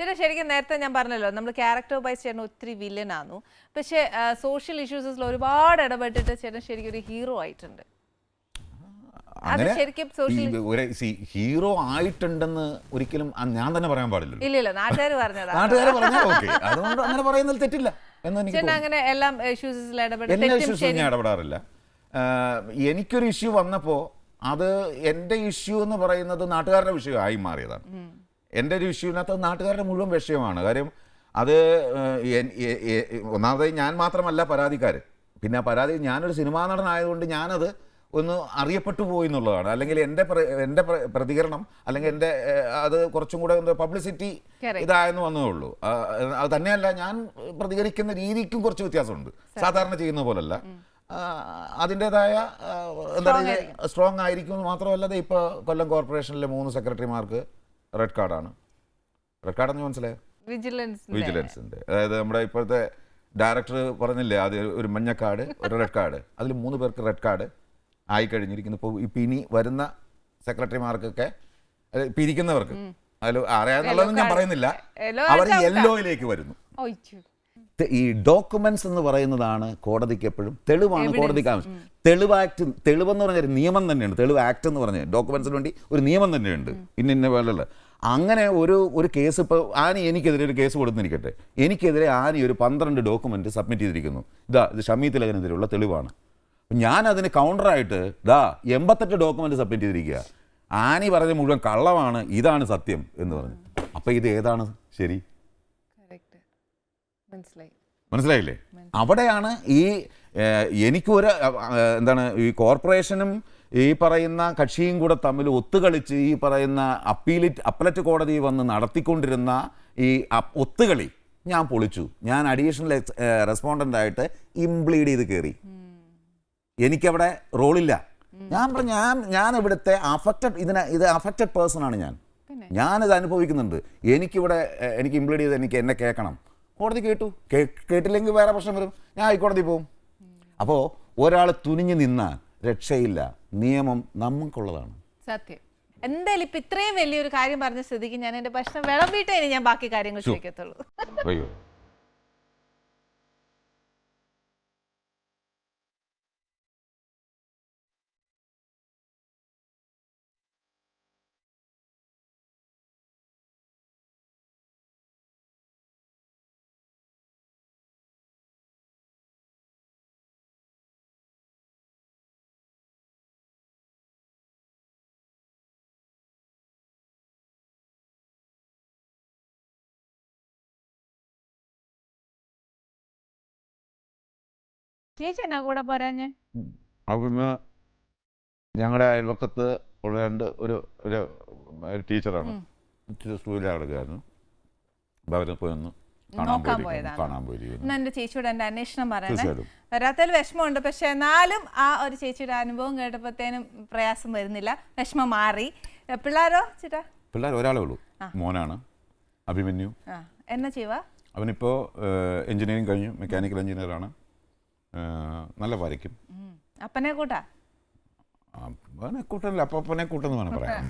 ചേട്ടാ ശരിക്കും നേരത്തെ ഞാൻ പറഞ്ഞല്ലോ നമ്മൾ ക്യാരക്ടർ വൈസ് ചേട്ടൻ ഒത്തിരി വില്ലനാന്നു പക്ഷേ സോഷ്യൽ ഇഷ്യൂസിൽ ഒരുപാട് ഇടപെട്ടിട്ട് ചേട്ടൻ ശരിക്കും ഒരു ഹീറോ ആയിട്ടുണ്ട്. അങ്ങനെ ഹീറോ ആയിട്ടുണ്ടെന്ന് ഒരിക്കലും ഞാൻ തന്നെ പറയാൻ പാടില്ല ഇല്ല ഇല്ല നാട്ടുകാർ പറഞ്ഞതാ. നാട്ടുകാരെ പറഞ്ഞാൽ ഓക്കെ അതുകൊണ്ട് അങ്ങനെ പറയുന്നതിൽ തെറ്റില്ല അങ്ങനെ എല്ലാം എല്ലാ ഞാൻ ഇടപെടാറില്ല. എനിക്കൊരു ഇഷ്യൂ വന്നപ്പോൾ അത് എന്റെ ഇഷ്യൂ എന്ന് പറയുന്നത് നാട്ടുകാരുടെ വിഷയമായി മാറിയതാണ്. എന്റെ ഒരു അത് നാട്ടുകാരുടെ മുഴുവൻ വിഷയമാണ്. കാര്യം അത് ഒന്നാമതായി ഞാൻ മാത്രമല്ല പരാതിക്കാരൻ. പിന്നെ ആ പരാതി ഞാനൊരു സിനിമാ നടനായതുകൊണ്ട് ഞാനത് ഒന്ന് അറിയപ്പെട്ടു പോയി എന്നുള്ളതാണ്. അല്ലെങ്കിൽ എന്റെ എന്റെ പ്രതികരണം അല്ലെങ്കിൽ എന്റെ അത് കുറച്ചും കൂടെ എന്താ പബ്ലിസിറ്റി. ഇതായെന്ന് വന്നേ ഉള്ളൂ. അത് തന്നെയല്ല ഞാൻ പ്രതികരിക്കുന്ന രീതിക്കും കുറച്ച് വ്യത്യാസമുണ്ട്. സാധാരണ ചെയ്യുന്ന പോലല്ല. അതിന്റെതായ എന്താ പറയുക സ്ട്രോങ് ആയിരിക്കും. എന്ന് മാത്രമല്ല ഇപ്പോൾ കൊല്ലം കോർപ്പറേഷനിലെ മൂന്ന് സെക്രട്ടറിമാർക്ക് റെഡ് കാർഡാണ്. റെഡ് കാർഡെന്ന് മനസ്സിലായോ? വിജിലൻസ് വിജിലൻസിന്റെ. അതായത് നമ്മുടെ ഇപ്പോഴത്തെ ഡയറക്ടർ പറഞ്ഞില്ലേ അത് ഒരു മഞ്ഞ കാർഡ് ഒരു റെഡ് കാർഡ്. അതിൽ മൂന്ന് പേർക്ക് റെഡ് കാർഡ് ആയി കഴിഞ്ഞിരിക്കുന്നു. ഇപ്പോൾ ഇപ്പം ഇനി വരുന്ന സെക്രട്ടറിമാർക്കൊക്കെ ഇപ്പം ഇരിക്കുന്നവർക്ക്. അതിൽ അറിയാന്നുള്ളതെന്ന് ഞാൻ പറയുന്നില്ല. അവർ. യെല്ലോയിലേക്ക് വരുന്നു. ഈ ഡോക്യുമെന്റ്സ് എന്ന് പറയുന്നതാണ് കോടതിക്ക് എപ്പോഴും തെളിവാണ് കോടതിക്ക് ആവശ്യം. തെളിവ് ആക്ട് തെളിവെന്ന് പറഞ്ഞാൽ ഒരു നിയമം തന്നെയുണ്ട്. തെളിവ് ആക്ട് എന്ന് പറഞ്ഞ ഡോക്യുമെന്റ്സിന് വേണ്ടി ഒരു നിയമം തന്നെയുണ്ട്. ഇന്ന ഇന്ന പോലുള്ള അങ്ങനെ ഒരു ഒരു കേസ് ഇപ്പോൾ ആനി എനിക്കെതിരെ ഒരു കേസ് കൊടുത്തിരിക്കട്ടെ. എനിക്കെതിരെ ആനി ഒരു പന്ത്രണ്ട് ഡോക്യുമെന്റ് സബ്മിറ്റ് ചെയ്തിരിക്കുന്നു. ഇതാ ഇത് ഷമീ തിലകനെതിരെയുള്ള തെളിവാണ്. ഞാൻ അതിന് കൗണ്ടറായിട്ട് ദാ എൺപത്തെട്ട് ഡോക്യുമെന്റ് സബ്മിറ്റ് ചെയ്തിരിക്കുക. ആനി പറഞ്ഞ മുഴുവൻ കള്ളമാണ് ഇതാണ് സത്യം എന്ന് പറഞ്ഞു. അപ്പോൾ ഇത് ഏതാണ്? ശരി. മനസ്സിലായില്ലേ? അവിടെയാണ് ഈ എനിക്ക് എനിക്കൊരു എന്താണ് ഈ കോർപ്പറേഷനും ഈ പറയുന്ന കക്ഷിയും കൂടെ തമ്മിൽ ഒത്തുകളിച്ച് ഈ പറയുന്ന അപ്പീലിറ്റ് അപ്പലറ്റ് കോടതി വന്ന് നടത്തിക്കൊണ്ടിരുന്ന ഈ ഒത്തുകളി ഞാൻ പൊളിച്ചു. ഞാൻ അഡീഷണൽ റെസ്പോണ്ടന്റ് ആയിട്ട് ഇംപ്ലീഡ് ചെയ്ത് കയറി എനിക്കവിടെ റോളില്ല. ഞാൻ പറഞ്ഞു ഞാൻ ഞാൻ ഇവിടുത്തെ അഫക്റ്റഡ് ഇതിനെ ഇത് അഫക്റ്റഡ് പേഴ്സൺ ആണ് ഞാൻ? ഞാനിത് അനുഭവിക്കുന്നുണ്ട്. എനിക്കിവിടെ എനിക്ക് ഇംപ്ലീഡ് ചെയ്ത് എനിക്ക് എന്നെ കേൾക്കണം. കോടതി കേട്ടു. കേട്ടില്ലെങ്കിൽ വേറെ പ്രശ്നം വരും. ഞാൻ ഹൈക്കോടതി പോകും അപ്പോൾ ഒരാൾ തുനിഞ്ഞു നിന്നാൽ രക്ഷയില്ല. നിയമം നമുക്കുള്ളതാണ്. സത്യം. എന്തായാലും ഇപ്പൊ ഇത്രയും വലിയൊരു കാര്യം പറഞ്ഞ സ്ഥിതിക്ക് ഞാൻ എന്റെ ഭക്ഷണം വിളമ്പിയിട്ടേ ഇനി ഞാൻ ബാക്കി കാര്യങ്ങൾ ചോദിക്കത്തുള്ളൂ. ചേച്ചി എന്നാ കൂടെ പോരാഞ്ഞ്? അവിടുന്ന് ഞങ്ങളുടെ അയൽവക്കത്ത് ഉള്ള രണ്ട് ഒരു ഒരു ടീച്ചറാണ്. കിടക്കുകയായിരുന്നു അപ്പോൾ അവരെ പോയി ഒന്ന് നോക്കാൻ പോയതാണ്. എന്റെ ചേച്ചിയുടെ എന്റെ അന്വേഷണം പറയണേ. വരാത്തതിൽ വിഷമമുണ്ട് പക്ഷെ എന്നാലും ആ ഒരു ചേച്ചിയുടെ അനുഭവം കേട്ടപ്പോഴത്തേനും പ്രയാസം വരുന്നില്ല. വിഷമം മാറി. പിള്ളാരോ ചേട്ടാ? പിള്ളേർ ഒരാളേ ഉള്ളൂ. മോനാണ്. അഭിമന്യു. എന്നാ ചെയ്യുക അവനിപ്പോ എഞ്ചിനീയറിംഗ് കഴിഞ്ഞു മെക്കാനിക്കൽ എഞ്ചിനീയറാണ്. നല്ല വരയ്ക്കും. അപ്പനെ കൂട്ടാ? അപ്പനെ കൂട്ടല്ല അപ്പനെ കൂട്ടെന്ന് വേണം പറയാം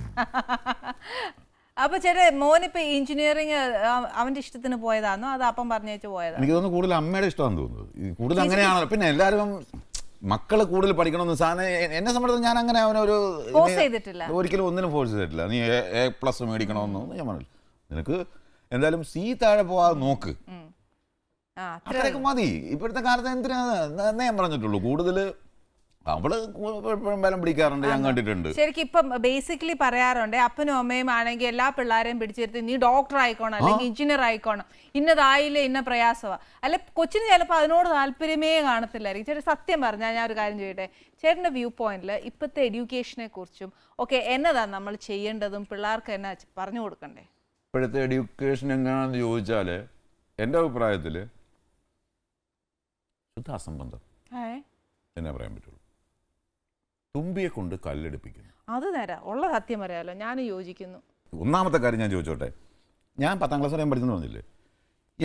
അപ്പൊ ചേട്ടാ മോനിപ്പോ എഞ്ചിനീയറിങ് അവന്റെ ഇഷ്ടത്തിന് പോയതാണോ അത് അപ്പം പറഞ്ഞേച്ച് പോയതാ? എനിക്ക് തോന്നുന്നു കൂടുതൽ അമ്മയുടെ ഇഷ്ടമാണെന്ന് തോന്നുന്നത് കൂടുതൽ അങ്ങനെയാണല്ലോ. പിന്നെ എല്ലാവരും മക്കൾ കൂടുതൽ പഠിക്കണമെന്ന് സാധനം എന്നെ സംബന്ധിച്ച് ഞാൻ അങ്ങനെ അവനൊരു ഒരിക്കലും ഒന്നിനും ഫോഴ്സ് ചെയ്തിട്ടില്ല. നീ എ പ്ലസ് മേടിക്കണമെന്നൊന്നും ഞാൻ പറഞ്ഞില്ല. നിനക്ക് എന്തായാലും സി താഴെ പോവാതെ നോക്ക്. അത്രയൊക്കെ മതി. ഇപ്പോഴത്തെ കാലത്ത് എന്തിനാ? ഞാൻ പറഞ്ഞിട്ടുള്ളൂ. കൂടുതൽ അവൾ എപ്പോഴും ബലം പിടിക്കാറുണ്ട് ഞാൻ കണ്ടിട്ടുണ്ട്. ശരിക്കും ഇപ്പം ബേസിക്കലി പറയാറുണ്ട് അപ്പനും അമ്മയും ആണെങ്കിൽ എല്ലാ പിള്ളേരെയും പിടിച്ചിരുത്തി നീ ഡോക്ടർ ആയിക്കോണം അല്ലെങ്കിൽ എഞ്ചിനീയർ ആയിക്കോണം. ഇന്നതായില്ല ഇന്ന പ്രയാസമാ അല്ല കൊച്ചിന് ചിലപ്പോൾ അതിനോട് താല്പര്യമേ കാണത്തില്ലായിരിക്കും. ചേട്ടൻ സത്യം പറഞ്ഞാൽ ഞാൻ ഒരു കാര്യം ചെയ്യട്ടെ ചേട്ടന്റെ വ്യൂ പോയിന്റിൽ ഇപ്പോഴത്തെ എഡ്യൂക്കേഷനെ കുറിച്ചും ഒക്കെ എന്നതാണ് നമ്മൾ ചെയ്യേണ്ടതും? പിള്ളേർക്ക് എന്നാ പറഞ്ഞു കൊടുക്കണ്ടേ? ഇപ്പോഴത്തെ എഡ്യൂക്കേഷൻ എങ്ങനെയാണെന്ന് ചോദിച്ചാൽ എന്റെ അഭിപ്രായത്തിൽ ശുദ്ധ അസംബന്ധം എന്നേ പറയാൻ പറ്റുള്ളൂ. തുമ്പിയെ കൊണ്ട് കല്ലെടുപ്പിക്കുന്നു. അത് നേരാ. ഉള്ള സത്യം പറയാലോ. ഞാൻ യോജിക്കുന്നു. ഒന്നാമത്തെ കാര്യം ഞാൻ ചോദിച്ചോട്ടെ. ഞാൻ പത്താം ക്ലാസ് വരെ പഠിച്ചെന്ന് പറഞ്ഞില്ലേ?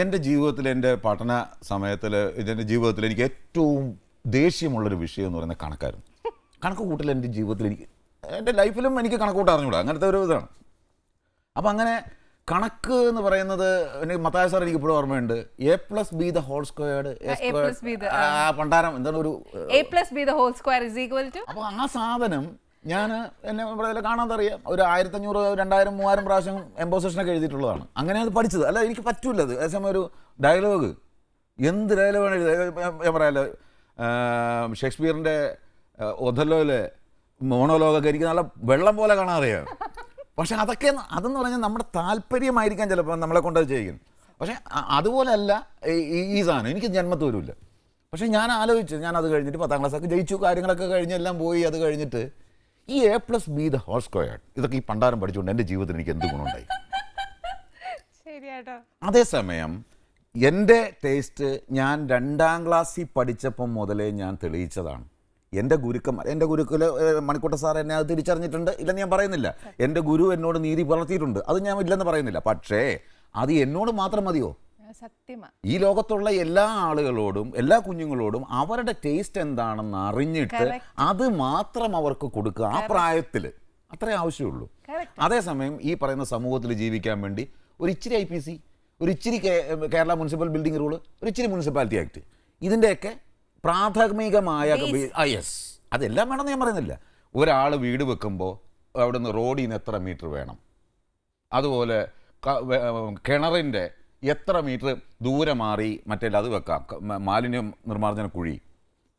എന്റെ ജീവിതത്തിൽ എന്റെ പഠന സമയത്തിൽ എന്റെ ജീവിതത്തിൽ എനിക്ക് ഏറ്റവും ദേഷ്യമുള്ളൊരു വിഷയം എന്ന് പറയുന്നത് കണക്കായിരുന്നു. കണക്ക് കൂട്ടൽ എന്റെ ജീവിതത്തിൽ എനിക്ക് എന്റെ ലൈഫിലും എനിക്ക് കണക്ക് അറിഞ്ഞൂടാ. അങ്ങനത്തെ ഒരു ഇതാണ്. അപ്പം അങ്ങനെ കണക്ക് എന്ന് പറയുന്നത് എനിക്ക് മത്തായ സാർ എനിക്ക് ഇപ്പോഴും ഓർമ്മയുണ്ട്. A plus B the whole squared പണ്ടാരം എന്താണ് ഒരു A plus B the whole square is equal to അപ്പോൾ ആ സാധനം ഞാൻ എന്നെ ഇവിടെ കാണാൻ അറിയാം. ഒരു ആയിരത്തഞ്ഞൂറ് രണ്ടായിരം മൂവായിരം പ്രാവശ്യം എംബോസേഷനൊക്കെ എഴുതിയിട്ടുള്ളതാണ്. അങ്ങനെ അത് പഠിച്ചത്. അല്ല എനിക്ക് പറ്റൂല അത്. അതേസമയം ഒരു ഡയലോഗ് എന്ത് ഡയലോഗാണ് ഞാൻ പറയാമല്ലോ ഷേക്സ്പിയറിന്റെ ഒഥലോയിലെ മോണോലോഗൊക്കെ എനിക്ക് നല്ല വെള്ളം പോലെ കാണാൻ അറിയാം. പക്ഷെ അതൊക്കെ അതെന്ന് പറഞ്ഞാൽ നമ്മുടെ താല്പര്യമായിരിക്കാം ചിലപ്പോൾ നമ്മളെ കൊണ്ട് അത് ചെയ്യും പക്ഷേ അതുപോലെയല്ല ഈ- ഈ- സാധനം. എനിക്ക് ജന്മത്തൂരുമില്ല പക്ഷേ ഞാൻ ആലോചിച്ചു ഞാൻ അത് കഴിഞ്ഞിട്ട് പത്താം ക്ലാസ്സൊക്കെ ജയിച്ചു കാര്യങ്ങളൊക്കെ കഴിഞ്ഞ് എല്ലാം പോയി അത് കഴിഞ്ഞിട്ട് ഈ A plus B the whole square ഇതൊക്കെ ഈ പണ്ടാരം പഠിച്ചുകൊണ്ട് എന്റെ ജീവിതത്തിൽ എനിക്ക് എന്ത് ഗുണമുണ്ടായി? അതേസമയം എന്റെ ടേസ്റ്റ് ഞാൻ രണ്ടാം ക്ലാസ്സിൽ പഠിച്ചപ്പം മുതലേ ഞാൻ തെളിയിച്ചതാണ്. എന്റെ ഗുരുക്കന്മാർ എന്റെ ഗുരുക്കുല മണിക്കൂട്ട സാർ എന്നെ അത് തിരിച്ചറിഞ്ഞിട്ടുണ്ട്. ഇല്ലെന്ന് ഞാൻ പറയുന്നില്ല. എന്റെ ഗുരു എന്നോട് നീതി പുലർത്തിയിട്ടുണ്ട്. അത് ഞാൻ ഇല്ലെന്ന് പറയുന്നില്ല. പക്ഷേ അത് എന്നോട് മാത്രം മതിയോ? ഈ ലോകത്തുള്ള എല്ലാ ആളുകളോടും എല്ലാ കുഞ്ഞുങ്ങളോടും അവരുടെ ടേസ്റ്റ് എന്താണെന്ന് അറിഞ്ഞിട്ട് അത് മാത്രം അവർക്ക് കൊടുക്കുക. ആ പ്രായത്തിൽ അത്രേ ആവശ്യമുള്ളൂ. അതേസമയം ഈ പറയുന്ന സമൂഹത്തിൽ ജീവിക്കാൻ വേണ്ടി ഒരു ഇച്ചിരി ഐ പി സി ഒരു ഇച്ചിരി കേരള മുനിസിപ്പൽ ബിൽഡിംഗ് റൂൾ ഒരു ഇച്ചിരി മുനിസിപ്പാലിറ്റി ആക്ട്. ഇതിന്റെയൊക്കെ പ്രാഥമികമായ യെസ് അതെല്ലാം വേണമെന്ന് ഞാൻ പറയുന്നില്ല. ഒരാൾ വീട് വെക്കുമ്പോൾ അവിടുന്ന് റോഡിൽ നിന്ന് എത്ര മീറ്റർ വേണം? അതുപോലെ കിണറിന്റെ എത്ര മീറ്റർ ദൂരെ മാറി മറ്റേ അത് വെക്കാം. മാലിന്യ നിർമ്മാർജന കുഴി.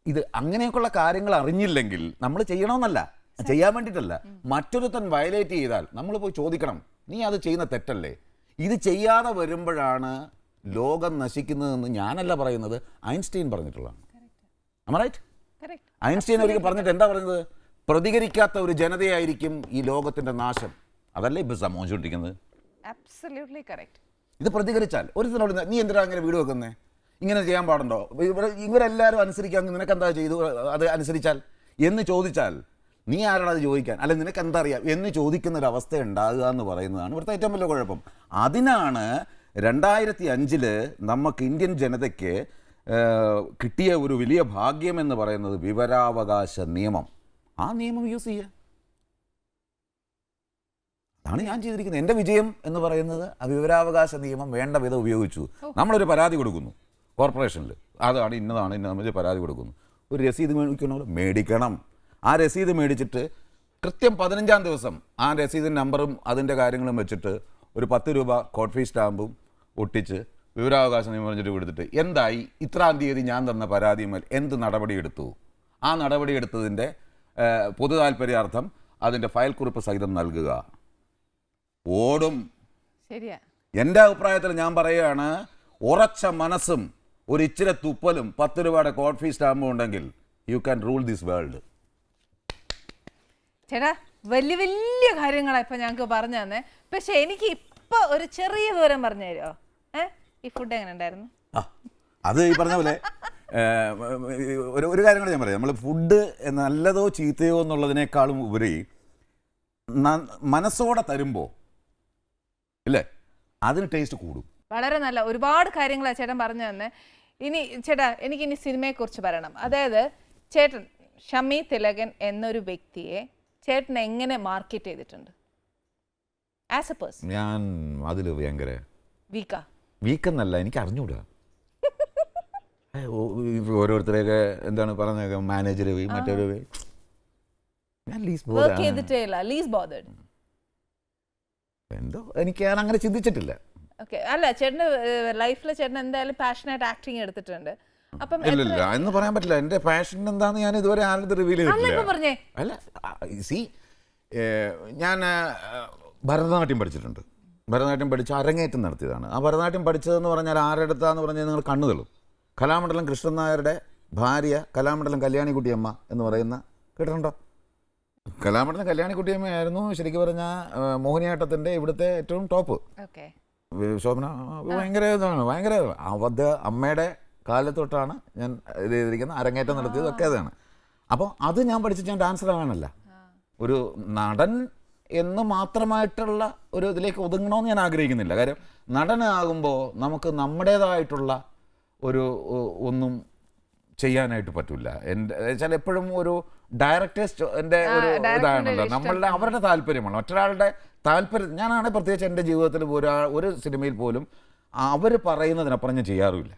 ഇത് അങ്ങനെയൊക്കെയുള്ള കാര്യങ്ങൾ അറിഞ്ഞില്ലെങ്കിൽ നമ്മൾ ചെയ്യണമെന്നല്ല. ചെയ്യാൻ വേണ്ടിയിട്ടല്ല. മറ്റൊരുത്തൻ വയലേറ്റ് ചെയ്താൽ നമ്മൾ പോയി ചോദിക്കണം. നീ അത് ചെയ്യുന്ന തെറ്റല്ലേ? ഇത് ചെയ്യാതെ വരുമ്പോഴാണ് ലോകം നശിക്കുന്നതെന്ന് ഞാനല്ല പറയുന്നത്. ഐൻസ്റ്റീൻ പറഞ്ഞിട്ടുള്ളതാണ്. റൈറ്റ് ഐൻസ്റ്റീൻ ഒരിക്കൽ പറഞ്ഞിട്ട് എന്താ പറയുന്നത്? പ്രതികരിക്കാത്ത ഒരു ജനതയായിരിക്കും ഈ ലോകത്തിന്റെ നാശം. അതല്ലേ ഇപ്പൊ സംഭവിച്ചുകൊണ്ടിരിക്കുന്നത് ഇത് പ്രതികരിച്ചാൽ. ഒരുത്തിനോട് ഇന്ന് നീ എന്തിനാ അങ്ങനെ വീട് വെക്കുന്നേ? ഇങ്ങനെ ചെയ്യാൻ പാടുണ്ടോ? ഇവരെ ഇവരെല്ലാവരും അനുസരിക്കാൻ നിനക്ക് എന്താ ചെയ്തു? അത് അനുസരിച്ചാൽ. എന്ന് ചോദിച്ചാൽ നീ ആരാണ് അത് ചോദിക്കാൻ? അല്ലെ നിനക്ക് എന്താ അറിയാം? എന്ന് ചോദിക്കുന്ന ഒരു അവസ്ഥ ഉണ്ടാകുക എന്ന് പറയുന്നതാണ് ഇവിടുത്തെ ഏറ്റവും വലിയ കുഴപ്പം. അതിനാണ് രണ്ടായിരത്തി അഞ്ചിൽ നമുക്ക് ഇന്ത്യൻ ജനതയ്ക്ക് കിട്ടിയ ഒരു വലിയ ഭാഗ്യം എന്ന് പറയുന്നത് വിവരാവകാശ നിയമം. ആ നിയമം യൂസ് ചെയ്യുക അതാണ് ഞാൻ ചെയ്തിരിക്കുന്നത്. എന്റെ വിജയം എന്ന് പറയുന്നത് ആ വിവരാവകാശ നിയമം വേണ്ട വിധം ഉപയോഗിച്ചു. നമ്മളൊരു പരാതി കൊടുക്കുന്നു കോർപ്പറേഷനിൽ അതാണ് ഇന്നതാണ് ഇന്ന നമ്മൾ പരാതി കൊടുക്കുന്നു. ഒരു രസീത് മേടിക്കണോ മേടിക്കണം. ആ രസീത് മേടിച്ചിട്ട് കൃത്യം പതിനഞ്ചാം ദിവസം ആ രസീതിന്റെ നമ്പറും അതിന്റെ കാര്യങ്ങളും വെച്ചിട്ട് ഒരു പത്ത് രൂപ കോട്ട് ഫീ സ്റ്റാമ്പും ഒട്ടിച്ച് വിവരാവകാശ നിയമം പറഞ്ഞിട്ട് കൊടുത്തിട്ട് എന്തായി? ഇത്രാം തീയതി ഞാൻ തന്ന പരാതിയുമേൽ എന്ത് നടപടിയെടുത്തു? ആ നടപടിയെടുത്തതിന്റെ ഏഹ്, പൊതു താല്പര്യാർത്ഥം അതിന്റെ ഫയൽ കുറിപ്പ് സഹിതം നൽകുക. ഓടും. ശരിയാ. എന്റെ അഭിപ്രായത്തിൽ ഞാൻ പറയുകയാണ് ഉറച്ച മനസ്സും ഒരു ഇച്ചിരി തുപ്പലും പത്ത് രൂപയുടെ കോട്ട് ഫീസ് സ്റ്റാമ്പും ഉണ്ടെങ്കിൽ you can rule this world ചേട്ടാ വലിയ വലിയ കാര്യങ്ങളാണ് ഇപ്പം ഞങ്ങൾക്ക് പറഞ്ഞു തന്നെ. പക്ഷെ എനിക്ക് ഇപ്പോൾ ഒരു ചെറിയ വിവരം പറഞ്ഞു തരുമോ ഏ? ഈ ഫുഡ് എങ്ങനെ ഉണ്ടായിരുന്നു? ആ അത് ഈ പറഞ്ഞ പോലെ ഒരു ഒരു കാര്യം കൂടെ ഞാൻ പറയാം. നമ്മൾ ഫുഡ് നല്ലതോ ചീത്തയോ എന്നുള്ളതിനേക്കാളും ഉപരി മനസ്സോടെ തരുമ്പോൾ ഇല്ലേ? അതിന് ടേസ്റ്റ് കൂടും. വളരെ നല്ല ഒരുപാട് കാര്യങ്ങൾ ചേട്ടൻ പറഞ്ഞു തന്നെ. ഇനി ചേട്ടാ എനിക്ക് ഇനി സിനിമയെക്കുറിച്ച് പറയണം. അതായത് ചേട്ടൻ ഷമി തിലകൻ എന്നൊരു വ്യക്തിയെ ചേട്ടൻ എങ്ങനെ മാർക്കറ്റ് ചെയ്തിട്ടുണ്ട്? ആസ് എ പേഴ്സൺ ഞാൻ അതിൽ ഭയങ്കര വീക്കാ. വീക്കെന്നല്ല എനിക്ക് അറിഞ്ഞൂടാ. ഓരോരുത്തരെയൊക്കെ എന്താണ് പറഞ്ഞ മാനേജർ പോയി മറ്റൊരു ഞാൻ ലീസ് ബോധ എന്തോ എനിക്ക് ഞാൻ അങ്ങനെ ചിന്തിച്ചിട്ടില്ല. ഓക്കെ അല്ല ചേട്ടന്റെ ലൈഫിൽ ചേട്ടൻ എന്തായാലും പാഷനായിട്ട് ആക്ടിങ് എടുത്തിട്ടുണ്ട്. അപ്പം ഇല്ലില്ല എന്ന് പറയാൻ പറ്റില്ല. എന്റെ പാഷൻ എന്താന്ന് ഞാൻ ഇതുവരെ ആരുടെ റിവീൽ ചെയ്തിട്ടില്ല. പറഞ്ഞേ. അല്ല സി ഞാൻ ഭരതനാട്യം പഠിച്ചിട്ടുണ്ട്. ഭരതനാട്യം പഠിച്ച് അരങ്ങേറ്റം നടത്തിയതാണ്. ആ ഭരതനാട്യം പഠിച്ചതെന്ന് പറഞ്ഞാൽ ആരെടുത്താന്ന് പറഞ്ഞാൽ നിങ്ങൾ കണ്ണു തള്ളും. കലാമണ്ഡലം കൃഷ്ണൻ നായരുടെ ഭാര്യ കലാമണ്ഡലം കല്യാണിക്കുട്ടിയമ്മ എന്ന് പറയുന്ന കേട്ടിട്ടുണ്ടോ? കലാമണ്ഡലം കല്യാണിക്കുട്ടിയമ്മയായിരുന്നു ശരിക്കും പറഞ്ഞാൽ മോഹിനിയാട്ടത്തിന്റെ ഇവിടുത്തെ ഏറ്റവും ടോപ്പ്. ശോഭന ഭയങ്കര ഇതാണ് ഭയങ്കര അവധ അമ്മയുടെ കാലത്ത് തൊട്ടാണ് ഞാൻ ഇത് ചെയ്തിരിക്കുന്നത് അരങ്ങേറ്റം നടത്തിയതൊക്കെ അതാണ്. അപ്പോൾ അത് ഞാൻ പഠിച്ചിട്ട് ഞാൻ ഡാൻസർ ആകാനല്ല ഒരു നടൻ എന്ന് മാത്രമായിട്ടുള്ള ഒരു ഇതിലേക്ക് ഒതുങ്ങണമെന്ന് ഞാൻ ആഗ്രഹിക്കുന്നില്ല. കാര്യം നടനാകുമ്പോൾ നമുക്ക് നമ്മുടേതായിട്ടുള്ള ഒരു ഒന്നും ചെയ്യാനായിട്ട് പറ്റില്ല എന്റെ വെച്ചാൽ എപ്പോഴും ഒരു ഡയറക്ടേഴ്സ് എന്റെ ഒരു ഇതാണല്ലോ. നമ്മളുടെ അവരുടെ താല്പര്യമാണ്. മറ്റൊരാളുടെ താല്പര്യം ഞാനാണ് പ്രത്യേകിച്ച് എന്റെ ജീവിതത്തിൽ ഒരാ ഒരു സിനിമയിൽ പോലും അവർ പറയുന്നതിനപ്പുറം ഞാൻ ചെയ്യാറുമില്ല.